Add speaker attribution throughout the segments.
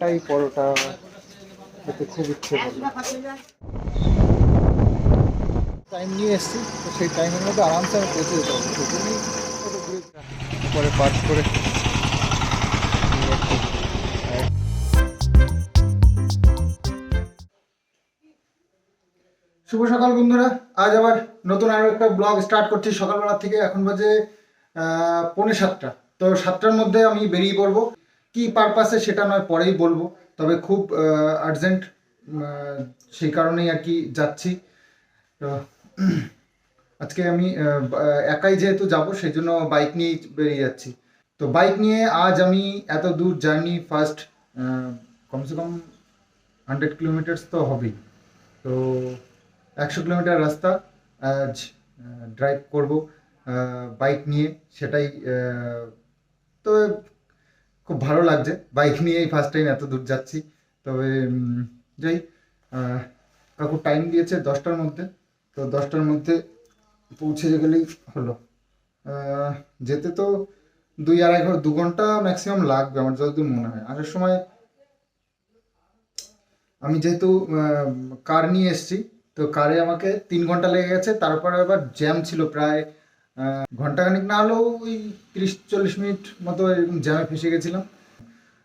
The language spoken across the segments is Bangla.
Speaker 1: একটাই পরোটা খেতে খুব ইচ্ছে করল টাইম নিয়ে এসেছি তো সেই টাইমের মধ্যে আরামসে আমি পৌঁছে যেতে ঘুরে- পরে পার্ক করে শুভ সকাল বন্ধুরা আজ আবার নতুন আরও একটা ব্লগ স্টার্ট করছি সকালবেলা থেকে। এখন বাজে আহ, পৌনে সাতটা। তো সাতটার মধ্যে আমি বেরিয়ে পড়ব। কি পারপাসে সেটা নয়, পরেই বলব। তবে খুব আর্জেন্ট সেই কারণেই আর কি যাচ্ছি। আজকে আমি একাই যেহেতু যাব, সেই জন্য বাইক নিয়েই বেরিয়ে যাচ্ছি। তো বাইক নিয়ে আজ আমি এত দূর জার্নি ফার্স্ট কমসে কম হান্ড্রেড কিলোমিটার্স তো হবেই। তো একশো কিলোমিটার রাস্তা আজ ড্রাইভ করব বাইক নিয়ে, সেটাই তো খুব ভালো লাগছে। বাইক নিয়েই ফার্স্ট টাইম এত দূর যাচ্ছি। তবে যাই কাকু টাইম দিয়েছে দশটার মধ্যে। তো দশটার মধ্যে পৌঁছে গেলেই হলো। যেতে তো দুই আড়াই ঘণ্টা দু ঘণ্টা ম্যাক্সিমাম লাগবে আমার যতদূর মনে হয়। আসার সময় আমি যেহেতু কার নিয়ে এসেছি, তো কারে আমাকে তিন ঘণ্টা লেগে গেছে। তারপরে আবার জ্যাম ছিল প্রায় ঘন্টাখানিক না হলেও ওই তিরিশ চল্লিশ মিনিট মতো এরকম জ্যামে ফেসে গেছিলাম।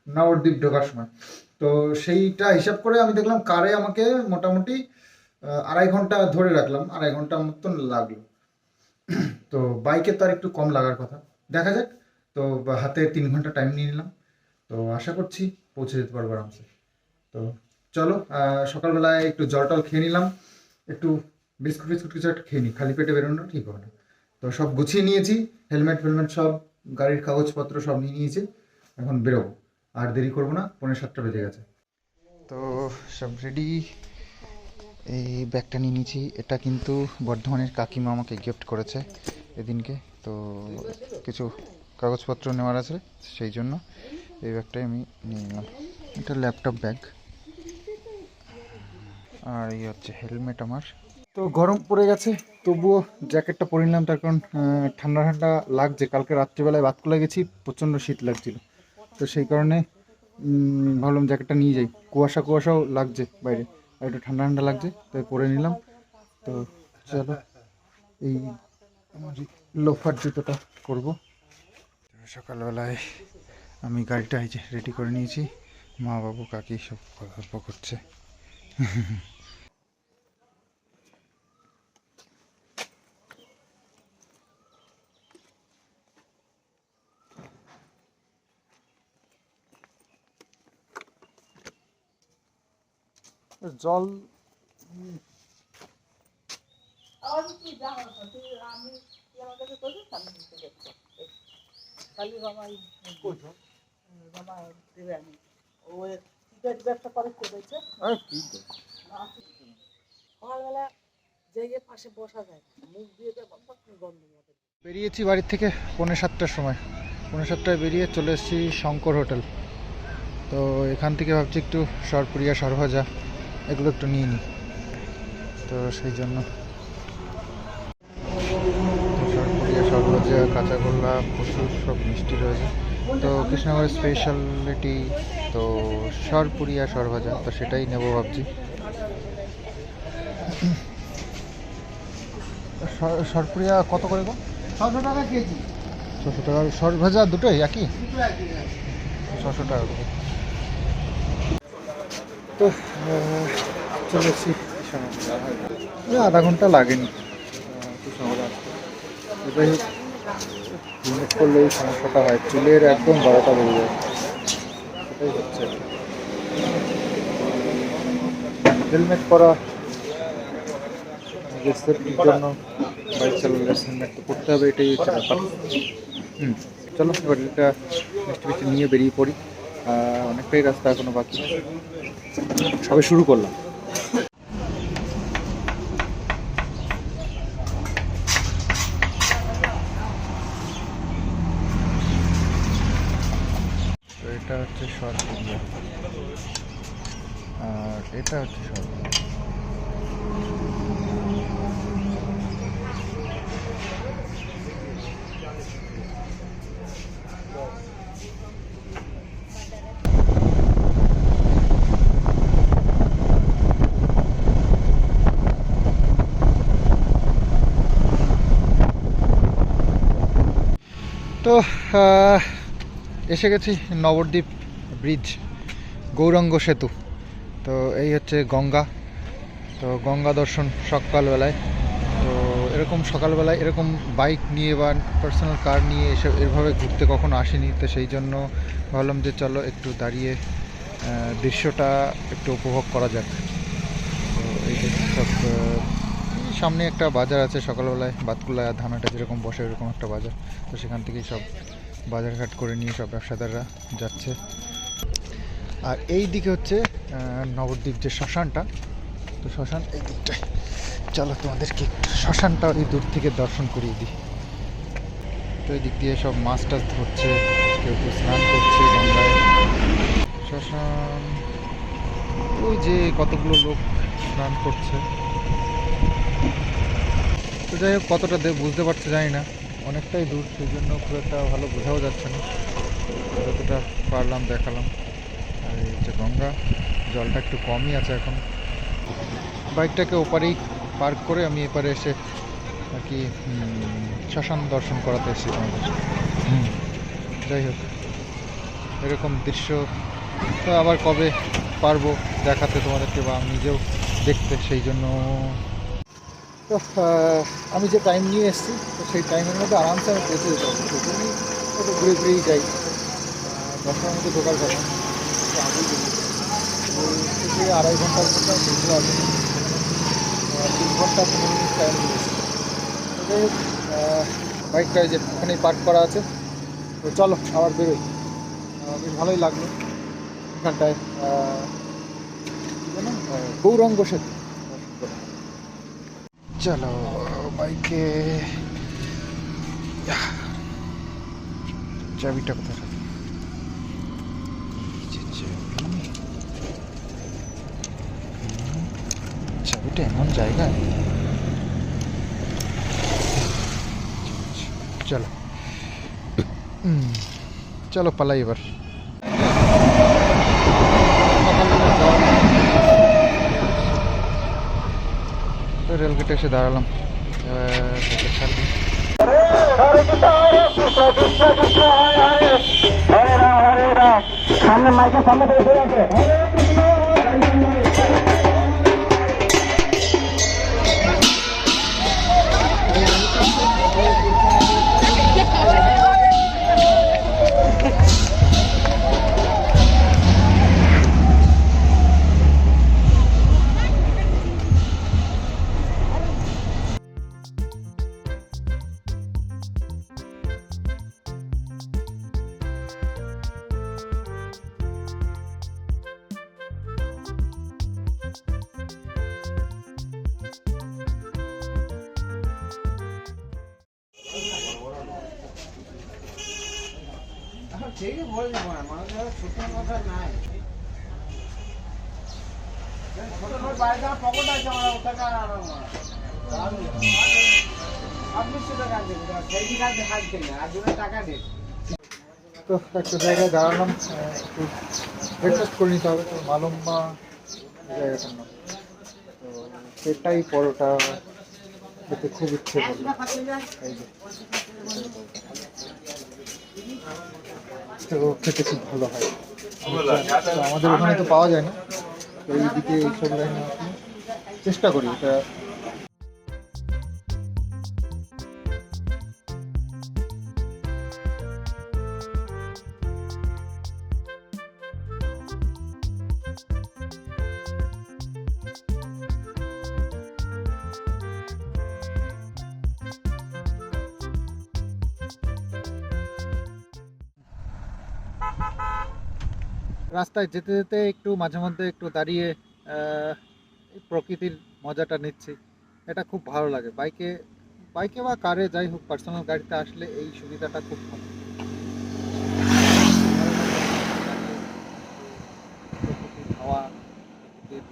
Speaker 1: নবদ্বীপ ঢোকার সময়। তো সেইটা হিসাব করে আমি দেখলাম কারে আমাকে মোটামুটি আড়াই ঘণ্টা ধরে রাখলাম। আড়াই ঘণ্টা মতন লাগল। তো বাইকে তো আর একটু কম লাগার কথা। দেখা যাক। তো হাতে তিন ঘণ্টা টাইম নিয়ে নিলাম। তো আশা করছি পৌঁছে যেতে পারব আরামসে। তো চলো সকালবেলায় একটু জল টল খেয়ে নিলাম। একটু বিস্কুট ফিস্কুট কিছু একটা খেয়ে নিই খালি পেটে বেরোনো ঠিক হবে না। তো সব গুছিয়ে নিয়েছি, হেলমেট ফেলমেট সব, গাড়ির কাগজপত্র সব নিয়ে নিয়েছি, এখন বেরোবো। আর দেরি করব না পনেরো সাতটা বেজে গেছে। তো সব রেডি এই ব্যাগটা নিয়ে নিয়েছি। এটা কিন্তু বর্ধমানের কাকিমা আমাকে গিফট করেছে এদিনকে, তো কিছু কাগজপত্র নেওয়ার আছে, সেই জন্য এই ব্যাগটাই আমি নিয়ে নিলাম। এটা ল্যাপটপ ব্যাগ আর এই হচ্ছে হেলমেট আমার। তো গরম পড়ে গেছে, তবুও জ্যাকেটটা পরে নিলাম, তার কারণ ঠান্ডা ঠান্ডা লাগছে। কালকে রাত্রিবেলায় বাতকুলা গেছি, প্রচণ্ড শীত লাগছিল। তো সেই কারণে ভাবলাম জ্যাকেটটা নিয়ে যাই। কুয়াশা কুয়াশাও লাগছে বাইরে, আর একটু ঠান্ডা ঠান্ডা লাগছে, তাই পরে নিলাম। তো চলো, এই লোফার জুতোটা করব সকালবেলায় আমি গাড়িটা এই যে রেডি করে নিয়েছি। মা বাবু, কাকি সব গল্প করছে জল
Speaker 2: আবার তুই জানো না তুই আমি তুই আমার কাছে করছিস আমি নিতে দেখছি খালি রমাই রমাই দেবে আমি ও টিকিট ব্যবসা করে করেছে
Speaker 1: আর
Speaker 2: সকালবেলা জেগে পাশে বসা যায় মুখ দিয়ে গন্ধ
Speaker 1: বেরিয়েছি বাড়ির থেকে পৌনে সাতটার সময়। পৌনে সাতটায় বেরিয়ে চলে এসেছি শঙ্কর হোটেল। তো এখান থেকে ভাবছি একটু সরপুরিয়া সরভাজা এগুলো একটু নিয়ে নিই তো সেই জন্য। সরভাজা কাঁচাগোল্লা প্রচুর সব মিষ্টি রয়েছে। তো কৃষ্ণনগরের স্পেশালিটি তো সরপুরিয়া সরভাজা তো সেটাই নেব ভাবছি। সর- সরপুরিয়া কত করে গো?
Speaker 2: ছশো টাকা কেজি।
Speaker 1: ছশো টাকা। সর ভাজা দুটোই একই। ছশো টাকা করে। তো আহ, চলে এসেছি। এই আধা ঘণ্টা লাগেনি। আসতে এটাই হেলমেট করলে এই সমস্যাটা হয়। চুলের একদম বারোটা বেড়ে যায়। সেটাই হচ্ছে। হেলমেট করা সেফটির জন্য বাইক চালালে হেলমেট তো করতে হবে এটাই হচ্ছে ব্যাপার। হুম চলো এবার এটা মিষ্টি নিয়ে বেরিয়ে পড়ি। অনেকটাই রাস্তা এখনও বাকি। সবে শুরু করলাম। এটা হচ্ছে শর্ট আর এটা হচ্ছে শর্ট তো এসে গেছি নবদ্বীপ ব্রিজ, গৌরাঙ্গ সেতু। তো এই হচ্ছে গঙ্গা। তো গঙ্গা দর্শন সকালবেলায়। তো এরকম সকালবেলায় এরকম বাইক নিয়ে বা পার্সোনাল কার নিয়ে এসব এভাবে ঘুরতে কখনো আসিনি। তো সেই জন্য ভাবলাম যে চলো একটু দাঁড়িয়ে দৃশ্যটা একটু উপভোগ করা যাক। তো এই সব সামনে একটা বাজার আছে সকালবেলায় বাতকুলা ধানাটা যেরকম বসে এরকম একটা বাজার। তো সেখান থেকেই সব বাজারঘাট করে নিয়ে সব ব্যবসাদাররা যাচ্ছে। আর এই দিকে হচ্ছে নবদ্বীপ যে শ্মশানটা, তো শ্মশান এই দিকটায়। চলো তোমাদেরকে শ্মশানটা এই দূর থেকে দর্শন করিয়ে দিই। তো এই দিক দিয়ে সব মাছ টাছ ধরছে, কেউ কেউ স্নান করছে গঙ্গায়। শ্মশান, ওই যে কতগুলো লোক স্নান করছে। তো যাই হোক কতটা দে বুঝতে পারছে জানি না। অনেকটাই দূর সেই জন্য খুব একটা ভালো বোঝাও যাচ্ছে না। যতটা পারলাম দেখালাম। আর এই যে গঙ্গা জলটা একটু কমই আছে এখন। বাইকটাকে ওপারেই পার্ক করে আমি এপারে এসে আর কি শ্মশান দর্শন করাতে এসেছি তোমাদের যাই হোক এরকম দৃশ্য তো আবার কবে পারব দেখাতে তোমাদেরকে বা আমি নিজেও দেখতে সেই জন্য তো আমি যে টাইম নিয়ে এসেছি, তো সেই টাইমের মধ্যে আরামসে আমি পৌঁছে যেতে পারব। সেই জন্যই একটু ঘুরে ঘুরেই যাই। দশটার মধ্যে ঢোকার কথা। থেকে আড়াই ঘণ্টার মধ্যে বেরিয়ে আসব তিন ঘণ্টা, পনেরো মিনিট টাইম নিয়েছি তো বাইকটা যে ওখানেই পার্ক করা আছে। তো চলো, আবার বেরোই। বেশ ভালোই লাগল। এখানটায় কি যেন? গৌরাঙ্গ সেতু। চলো বাইকে চাবিটা কোথায় রাখি? চাবিটা এমন জায়গায় চলো চলো পালাই এবার তো রেলগেটে এসে দাঁড়ালাম
Speaker 3: সামনে মাইকের সামনে
Speaker 1: তো একটা জায়গায় দাঁড়ালাম একটু ব্রেকফাস্ট করে নিতে হবে, তো মালম্বা জায়গাটার নাম তো সেটাই পরোটা খেতে খুব ইচ্ছে করল। তো খেতে খুব ভালো হয়। আমাদের ওখানে তো পাওয়া যায় না তো এইদিকে এইসব লাইনে চেষ্টা করি, এটা রাস্তায় যেতে যেতে একটু মাঝে মধ্যে একটু দাঁড়িয়ে প্রকৃতির মজাটা নিচ্ছি। এটা খুব ভালো লাগে। বাইকে বাইকে বা কারে যাই হোক পার্সোনাল গাড়িতে আসলে এই সুবিধাটা খুব ভালো হাওয়া, প্রকৃতির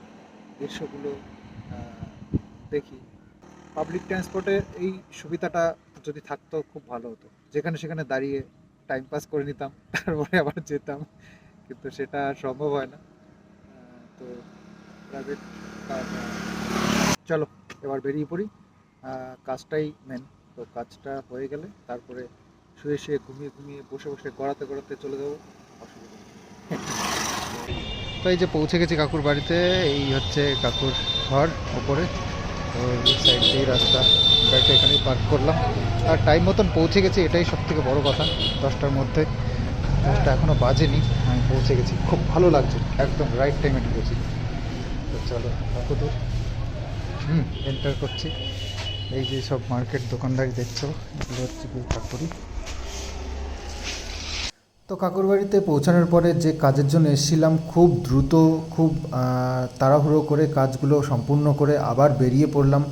Speaker 1: দৃশ্যগুলো দেখি। পাবলিক ট্রান্সপোর্টে এই সুবিধাটা যদি থাকতো, খুব ভালো হতো। যেখানে সেখানে দাঁড়িয়ে টাইম পাস করে নিতাম, তারপরে আবার যেতাম। কিন্তু সেটা সম্ভব হয় না। তো প্রাইভেট চলো, এবার বেরিয়ে পড়ি। কাজটাই মেন তো কাজটা হয়ে গেলে তারপরে শুয়ে শুয়ে ঘুমিয়ে ঘুমিয়ে বসে বসে গড়াতে গড়াতে চলে যাব। অসুবিধা। তো এই যে পৌঁছে গেছি কাকুর বাড়িতে, এই হচ্ছে কাকুর ঘর ওপরে। তো এই সাইড দিয়ে রাস্তা, গাড়িটা এখানেই পার্ক করলাম। আর টাইম মতন পৌঁছে গেছি, এটাই সব থেকে বড়ো কথা, দশটার মধ্যে। দশটা এখনও বাজেনি, আমি পৌঁছে গেছি। খুব ভালো লাগছে, একদম রাইট টাইমে ঢুকেছি। তো চলো কাকু দূর হুম এন্টার করছি। এই যে সব মার্কেট দোকানদারি দেখছ, এগুলো হচ্ছে কাকুরি। তো কাকুর বাড়িতে পৌঁছানোর পরে যে কাজের জন্য এসেছিলাম, খুব দ্রুত, খুব তাড়াহুড়ো করে কাজগুলো সম্পূর্ণ করে আবার বেরিয়ে পড়লাম।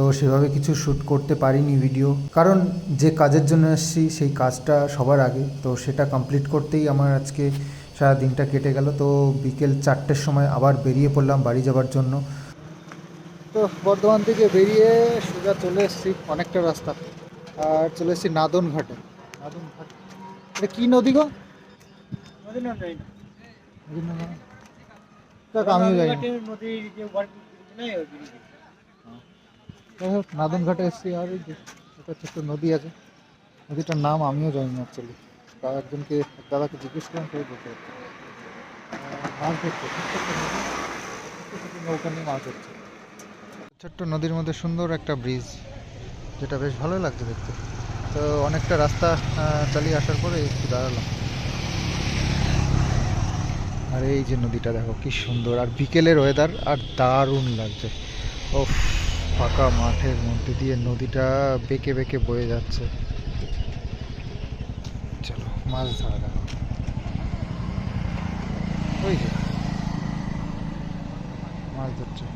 Speaker 1: তো সেভাবে কিছু শ্যুট করতে পারিনি ভিডিও কারণ যে কাজের জন্য এসেছি সেই কাজটা সবার আগে। তো সেটা কমপ্লিট করতেই আমার আজকে সারা দিনটা কেটে গেল। তো বিকেল চারটের সময় আবার বেরিয়ে পড়লাম বাড়ি যাওয়ার জন্য। তো বর্ধমান থেকে বেরিয়ে সোজা চলে এসেছি অনেকটা রাস্তা। আর চলে এসেছি নাদন ঘাটে। নাদন ঘাট। এটা কি নদী গো?
Speaker 2: নদী না।
Speaker 1: নাম জানো? আমিও যাই না।
Speaker 2: নদীর যে ওয়ার্ড নাই ওই ব্রিজ
Speaker 1: যাই হোক নাদন ঘাটে এসেছি আর একটা ছোট্ট নদী আছে। নদীটার নাম আমিও জানি না অ্যাকচুয়ালি একজনকে, এক দাদাকে জিজ্ঞেস করলাম কেউ বলতে মাছ ধরছে। নৌকা নিয়ে মাছ ধরছে। ছোট্ট নদীর মধ্যে সুন্দর একটা ব্রিজ যেটা বেশ ভালোই লাগছে দেখতে। তো অনেকটা রাস্তা চালিয়ে আসার পরে একটু দাঁড়ালাম। আর এই যে নদীটা দেখো, কি সুন্দর। আর বিকেলের ওয়েদার আর দারুণ লাগছে। ও ফাঁকা মাঠের মধ্যে দিয়ে নদীটা বেঁকে বেঁকে বয়ে যাচ্ছে। চলো, মাছ ধরা দেখো ওই যে, মাছ ধরছে।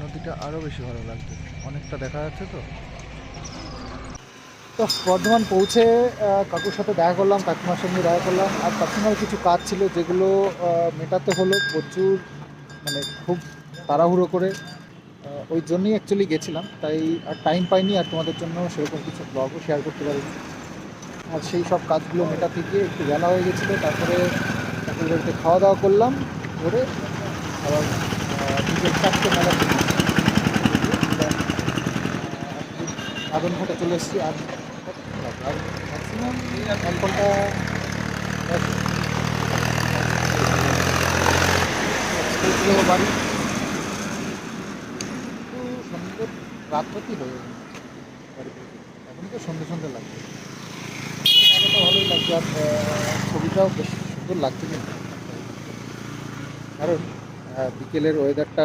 Speaker 1: নদীটা আরও বেশি ভালো লাগছে। অনেকটা দেখা যাচ্ছে তো? তো বর্ধমান পৌঁছে কাকুর সাথে দেখা করলাম, কাকিমার সঙ্গে দেখা করলাম। আর পার্সোনাল কিছু কাজ ছিল যেগুলো মেটাতে হলো প্রচুর মানে খুব তাড়াহুড়ো করে। ওই জন্যই অ্যাকচুয়ালি গেছিলাম। তাই আর টাইম পাইনি, আর তোমাদের জন্য সেরকম কিছু ব্লগও শেয়ার করতে পারিনি। আর সেই সব কাজগুলো মেটাতে গিয়ে একটু বেলা হয়ে গেছিল। তারপরে কাকুর বাড়িতে খাওয়া দাওয়া করলাম, করে আবার বিকেল চারটে মেলা আদন ঘাটে চলে এসেছি। আর সন্ধ্যে এখন তো ভালোই লাগছে আর ছবিটাও বেশ সুন্দর লাগছে বিকেলের ওয়েদারটা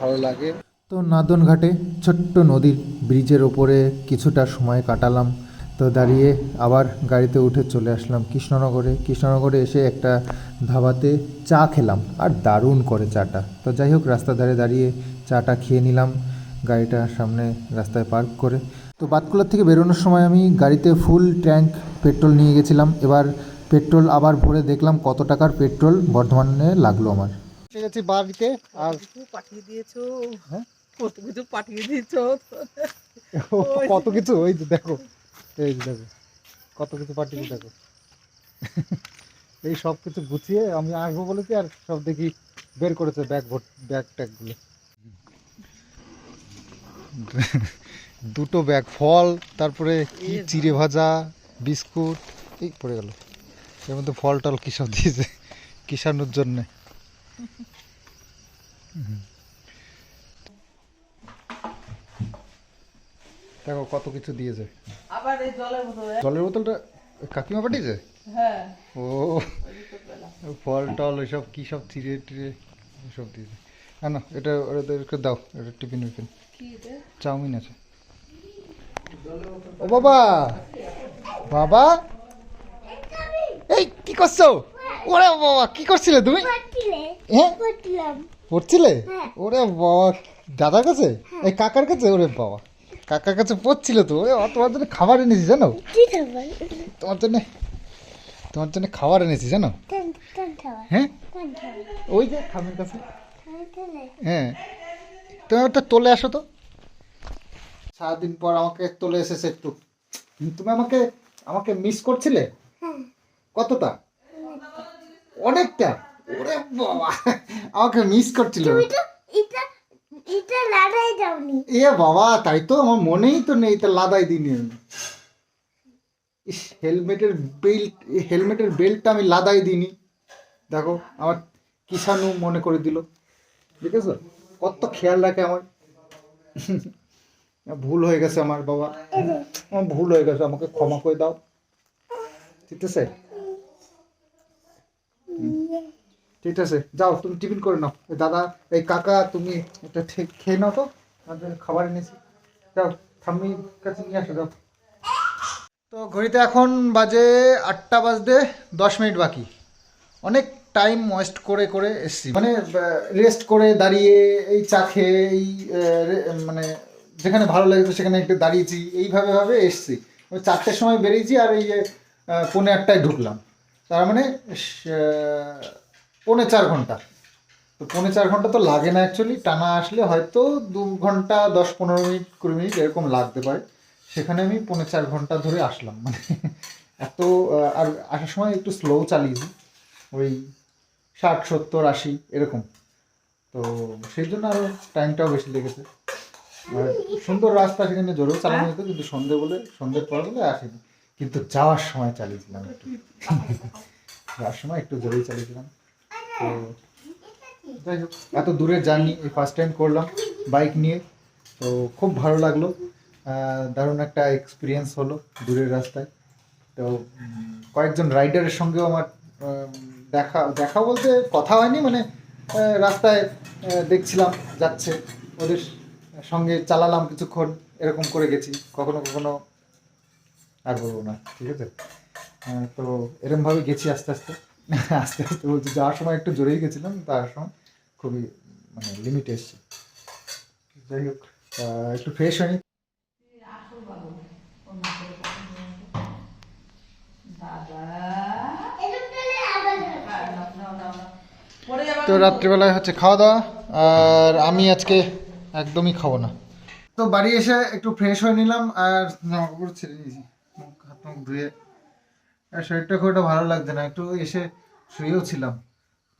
Speaker 1: ভালো লাগে তো নাদন ঘাটে ছোট্ট নদীর ব্রিজের ওপরে কিছুটা সময় কাটালাম। তো দাঁড়িয়ে আবার গাড়িতে উঠে চলে আসলাম কৃষ্ণনগরে। কৃষ্ণনগরে এসে একটা ধাবাতে চা খেলাম আর দারুণ করে চাটা। তো যাই হোক রাস্তার ধারে দাঁড়িয়ে চাটা খেয়ে নিলাম গাড়িটা সামনে রাস্তায় পার্ক করে। তো বাতকুলার থেকে বেরোনোর সময় আমি গাড়িতে ফুল ট্যাঙ্ক পেট্রোল নিয়ে গেছিলাম। এবার পেট্রোল আবার ভরে দেখলাম কত টাকার পেট্রোল বর্ধমানে লাগল আমার। ঠিক আছে বাড়িতে আর
Speaker 2: পাঠিয়ে দিয়েছ?
Speaker 1: হ্যাঁ?
Speaker 2: কত কিছু পাঠিয়ে দিয়েছ?
Speaker 1: কত কিছু? ওই যে দেখো। এই দেখো কত কিছু পাঠিয়েছি দেখো। এই সব কিছু গুছিয়ে আমি আসব বলেছি আর সব দেখি বের করেছে ব্যাগ ভোট ব্যাগ ট্যাগগুলো দুটো ব্যাগ ফল তারপরে কি চিড়ে ভাজা বিস্কুট এই পড়ে গেল। এর মধ্যে ফল টল কী সব দিয়েছে কিষাণুর জন্যে। দেখো কত কিছু দিয়েছে।
Speaker 2: আবার এই জলের
Speaker 1: বোতলটা কাকিমা পাঠিয়েছে?
Speaker 2: হ্যাঁ।
Speaker 1: ও ফল টল ওইসব কী সব চিড়ে টিড়ে সব দিয়েছে। না না এটা ওদেরকে দাও এটা টিফিন উইফিন চাউমিন আছে। ও বাবা! বাবা! এই কি করছ? ওরে বাবা কি করছিলে তুমি?
Speaker 3: পড়ছিলে।
Speaker 1: হ্যাঁ? পড়ছিলে?
Speaker 3: হ্যাঁ।
Speaker 1: ওরে বাবা দাদার কাছে? এই কাকার কাছে? ওরে বাবা। কাকার কাছে পড়ছিলে তো তোমার জন্য খাবার এনেছি জানো?
Speaker 3: কি খাবার?
Speaker 1: তোমার জন্য তোমার জন্য খাবার এনেছি জানো? হ্যাঁ? ওই যে খামের কাছে। হ্যাঁ। তুমি একটা তোলে আসো তো। সারাদিন পর আমাকে তোলে এসেছে একটু। তুমি আমাকে আমাকে মিস করছিলে?
Speaker 3: হ্যাঁ।
Speaker 1: কতটা? অনেকটা। ওরে বাবা আমাকে মিস করছিল।
Speaker 3: এটা এটা লাদাই যাওনি
Speaker 1: এ বাবা তাই তো আমার মনেই তো নেই তা লাদাই দিইনি আমি ইস হেলমেটের বেল্ট হেলমেটের বেল্টটা আমি লাদাই দিইনি। দেখো আমার কিষানু মনে করে দিল। দেখেছ? কত খেয়াল রাখে আমার। ভুল হয়ে গেছে আমার বাবা। আমার ভুল হয়ে গেছে আমাকে ক্ষমা করে দাও। ঠিক আছে? ঠিক আছে, যাও, তুমি টিফিন করে নাও। দাদা, এই কাকা, তুমি ঠিক খেয়ে নাও তো খাবার এনেছি। যাও ঠাম্মির কাছে নিয়ে আসো, যাও। তো ঘড়িতে এখন বাজে আটটা বাজতে দশ মিনিট বাকি। অনেক টাইম ওয়েস্ট করে করে এসছি। মানে রেস্ট করে দাঁড়িয়ে, এই চা খেয়ে, এই মানে যেখানে ভালো লাগতো সেখানে একটু দাঁড়িয়েছি, এইভাবে, ভাবে এসছি। চারটের সময় বেরিয়েছি আর এই যে পৌনে আটটায় ঢুকলাম। তার মানে পৌনে চার ঘণ্টা। তো পৌনে চার ঘণ্টা তো লাগে না অ্যাকচুয়ালি টানা আসলে হয়তো দু ঘণ্টা, দশ পনেরো মিনিট, কুড়ি মিনিট এরকম লাগতে পারে। সেখানে আমি পৌনে চার ঘণ্টা ধরে আসলাম। মানে এত আর আসার সময় একটু স্লো চালিয়েছি ওই ষাট, সত্তর, আশি, এরকম। তো সেই জন্য আরও টাইমটাও বেশি লেগেছে। আর সুন্দর রাস্তা, সেখানে জোরেও চালানো যেত, কিন্তু সন্ধে বলে, সন্ধ্যের পর বলে আসেনি। কিন্তু যাওয়ার সময় চালিয়েছিলাম একটু। যাওয়ার সময় একটু জোরেই চালিয়েছিলাম তো যাই হোক, এত দূরের জার্নি, এই ফার্স্ট টাইম করলাম বাইক নিয়ে, তো খুব ভালো লাগল। দারুণ একটা এক্সপিরিয়েন্স হলো দূরের রাস্তায়। তো কয়েকজন রাইডারের সঙ্গেও আমার দেখা দেখা বলতে কথা হয়নি মানে রাস্তায় দেখছিলাম, যাচ্ছে। ওদের সঙ্গে চালালাম কিছুক্ষণ, এরকম করে গেছি। কখনো কখনো আর বলব না, ঠিক আছে? তো এরমভাবে গেছি আস্তে আস্তে। আস্তে আস্তে বলছি যাওয়ার সময় একটু জোরেই গেছিলাম তার সময় খুবই মানে লিমিট এসছে। যাই হোক একটু ফ্রেশ হয়নি। তো রাত্রিবেলায় হচ্ছে খাওয়া দাওয়া আর আমি আজকে একদমই খাব না। তো বাড়ি এসে একটু ফ্রেশ হয়ে নিলাম আর জামা কাপড় ছেড়ে নিয়েছি মুখ হাত মুখ ধুয়ে আর শরীরটা খুব একটা ভালো লাগছে না, একটু এসে শুয়েও ছিলাম।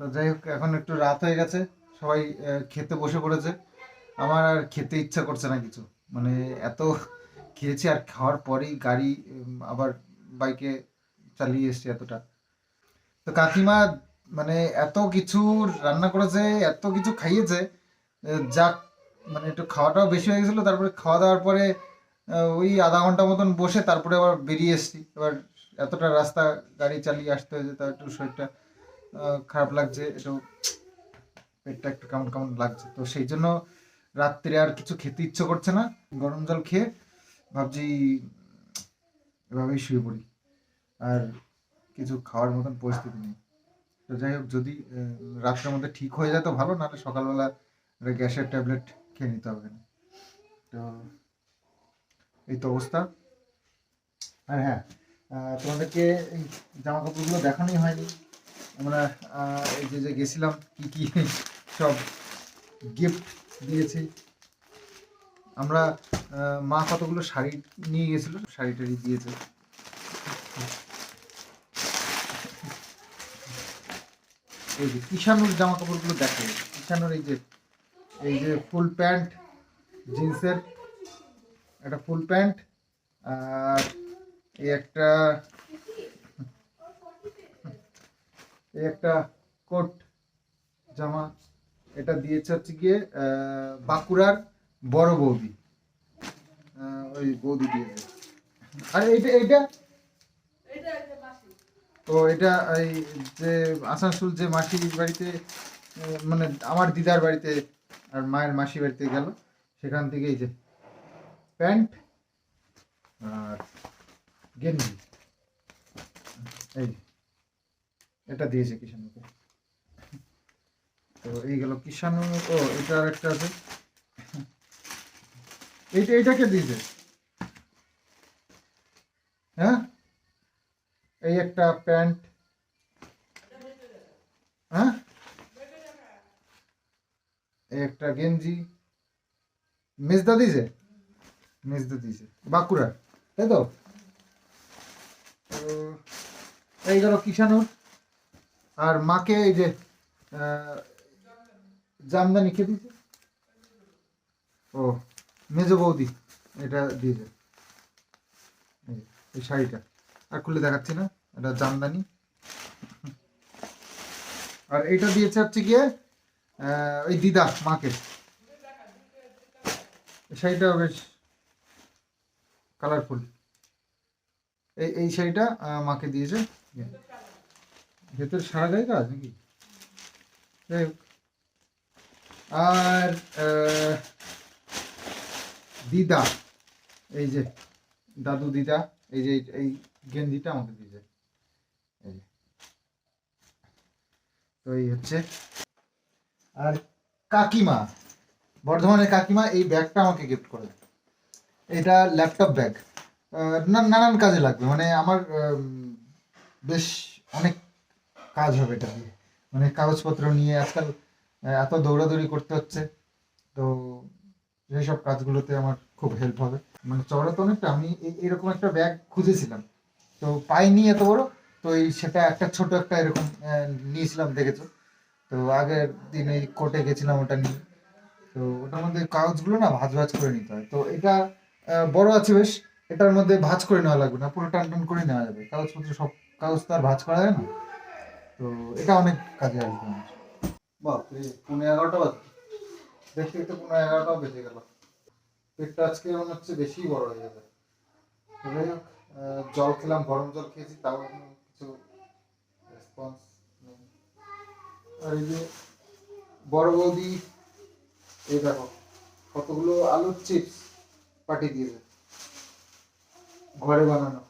Speaker 1: তো যাই হোক, এখন একটু রাত হয়ে গেছে, সবাই খেতে বসে পড়েছে। আমার আর খেতে ইচ্ছা করছে না কিছু। মানে এত খেয়েছি আর খাওয়ার পরেই গাড়ি আবার বাইকে চালিয়ে এসছি এতটা। তো কাকিমা মানে এত কিছু রান্না করেছে, এত কিছু খাইয়েছে যা মানে একটু খাওয়াটাও বেশি হয়ে গেছিল, তারপরে খাওয়া দাওয়ার পরে ওই আধা ঘণ্টা মতন বসে তারপরে আবার বেরিয়ে এসছি। এবার এতটা রাস্তা গাড়ি চালিয়ে আসতে হয়েছে তার একটু শরীরটা খারাপ লাগছে, একটু পেটটা একটু কেমন কেমন লাগছে। তো সেই জন্য রাত্রে আর কিছু খেতে ইচ্ছে করছে না, গরম জল খেয়ে ভাবছি এভাবেই শুয়ে পড়ি। আর কিছু খাওয়ার মতন পরিস্থিতি নেই। তো যাই হোক, যদি রাত্রের মধ্যে ঠিক হয়ে যায় তো ভালো, নাহলে সকালবেলা গ্যাসের ট্যাবলেট খেয়ে নিতে হবে তো এই তো অবস্থা। আর হ্যাঁ তোমাদেরকে এই জামা কাপড়গুলো দেখানোই হয়নি। আমরা এই যে যে গেছিলাম, কী কী সব গিফট দিয়েছি। আমরা মা কতগুলো শাড়ি নিয়ে গেছিল, শাড়ি টাড়ি দিয়েছে। এই যে কিষানুর জামা কাপড়গুলো দেখে। কিষানুর এই যে এই যে ফুল প্যান্ট, জিন্সের, একটা ফুল প্যান্ট, আর একটা একটা কোট জামা, এটা দিয়েছে হচ্ছে গিয়ে বাঁকুড়ার বড় বৌদি। ওই বৌদি দিয়েছে আর, এইটা এইটা? তো এটা এই যে আসানসোল যে মাসির বাড়িতে মানে আমার দিদার বাড়িতে আর মায়ের মাসি বাড়িতে গেল, সেখান থেকে এই যে প্যান্ট আর গেঞ্জি এই, এটা দিয়েছে কিষানুকে তো এই গেল কিষানু ও, এটা একটা আছে। এইটা, এইটাকে দিয়েছে। হ্যাঁ? এই একটা প্যান্ট। হ্যাঁ? এই একটা গেঞ্জি। মেজদা দিয়েছে? মেজদা দিয়েছে। বাঁকুড়া তাই তো? এই গেল কিষানুর আর মাকে এই যে জামদানি খেয়ে দিয়েছে? ও, মেজ বৌদি, এটা দিয়েছে। এই শাড়িটা। আর খুলে দেখাচ্ছি না, এটা জামদানি। আর এইটা দিয়েছে হচ্ছে গিয়ে ওই দিদা মাকে। শাড়িটা বেশ কালারফুল এই এই শাড়িটা মাকে দিয়েছে। ভেতর সারা গায়ে কাজ নাকি? যাই হোক। আর দিদা, এই যে, দাদু দিদা, এই যে, এই গেঞ্জিটা আমাকে দিয়েছে। এই তো এই হচ্ছে। আর কাকিমা, বর্ধমানের কাকিমা এই ব্যাগটা আমাকে গিফট করে এটা ল্যাপটপ ব্যাগ নানান কাজে লাগবে। মানে আমার বেশ অনেক কাজ হবে এটা দিয়ে মানে কাগজপত্র নিয়ে আজকাল এত দৌড়াদৌড়ি করতে হচ্ছে। তো এইসব কাজগুলোতে আমার খুব হেল্প হবে। মানে চওড়া তো অনেকটা, আমি এরকম একটা ব্যাগ খুঁজেছিলাম। তো পাইনি এত বড়, তো এই সেটা একটা ছোট একটা এরকম নিয়েছিলাম, দেখেছ? তো আগের দিন এই কোর্টে গেছিলাম ওটা নিয়ে। তো ওটার মধ্যে কাগজগুলো না ভাজ ভাজ করে নিতে হয়। তো এটা বড় আছে বেশ। এটার মধ্যে ভাজ করে নেওয়া লাগবে না, পুরো টান টান করে নেওয়া যাবে। কাগজপত্র সব, কাগজ তো আর ভাজ করা যায় না। তো এটা অনেক কাজে আসবে বাপরে পনেরো এগারোটা বাজে। দেখতে দেখতে পনেরো এগারোটাও বেজে গেল। পেটটা আজকে মনে হচ্ছে বেশি বড় হয়ে যাবে। যাই হোক জল খেলাম, গরম জল খেয়েছি, তাও এখনও কিছু রেসপন্স নেই। আর এই যে বড় বৌদি, এই দেখো, কতগুলো আলুর চিপস পাঠিয়ে দিয়েছে। ঘরে বানানো।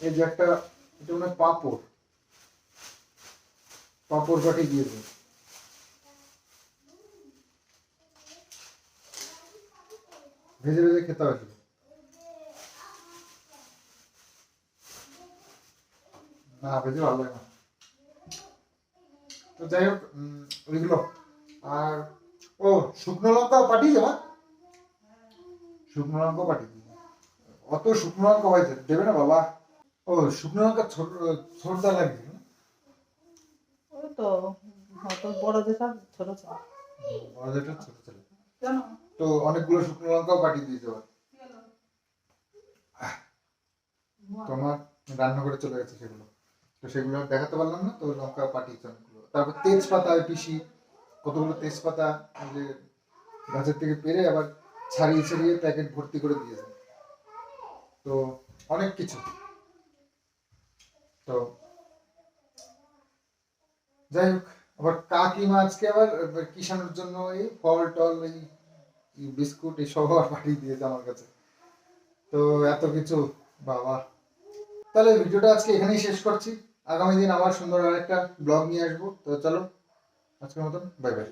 Speaker 1: এই যে একটা, এটা মনে পাঁপড়। পাঁপড় পাঠিয়ে দিয়েছে ভেজে ভেজে খেতে হবে। না, ভেজে ভালো লাগে না। তো যাই হোক ওইগুলো। আর, ও, শুকনো লঙ্কা পাঠিয়ে না শুকনো লঙ্কা পাঠিয়ে অত শুকনো লঙ্কা হয়েছে দেবে না বাবা। ও শুকনো লঙ্কা ছোট ছোটদা লাগবে?
Speaker 2: ওই তো অত বড় যেটা ছোট ছোট
Speaker 1: বড়দেরটা ছোট ছেলে তো অনেকগুলো শুকনো লঙ্কাও পাঠিয়ে দিয়েছে আবার তোমার রান্না করে চলে গেছে সেগুলো। তো সেগুলো দেখাতে পারলাম না তো লঙ্কা পাঠিয়েছে অনেকগুলো। তারপর তেজপাতা পিসি কতগুলো তেজপাতা যে গাছের থেকে পেরে আবার ছাড়িয়ে ছাড়িয়ে প্যাকেট ভর্তি করে দিয়েছে। তো অনেক কিছু। তো যাই হোক, আবার কাকিমা আজকে আবার কিষানোর জন্য এই ফল টল, এই বিস্কুট এই সব আবার পাঠিয়ে দিয়েছে আমার কাছে। তো এত কিছু, বাবা। তাহলে ভিডিওটা আজকে এখানেই শেষ করছি। আগামী দিন আবার সুন্দর আরেকটা ব্লগ নিয়ে আসব। তো চলো, আজকের মতন বাই বাই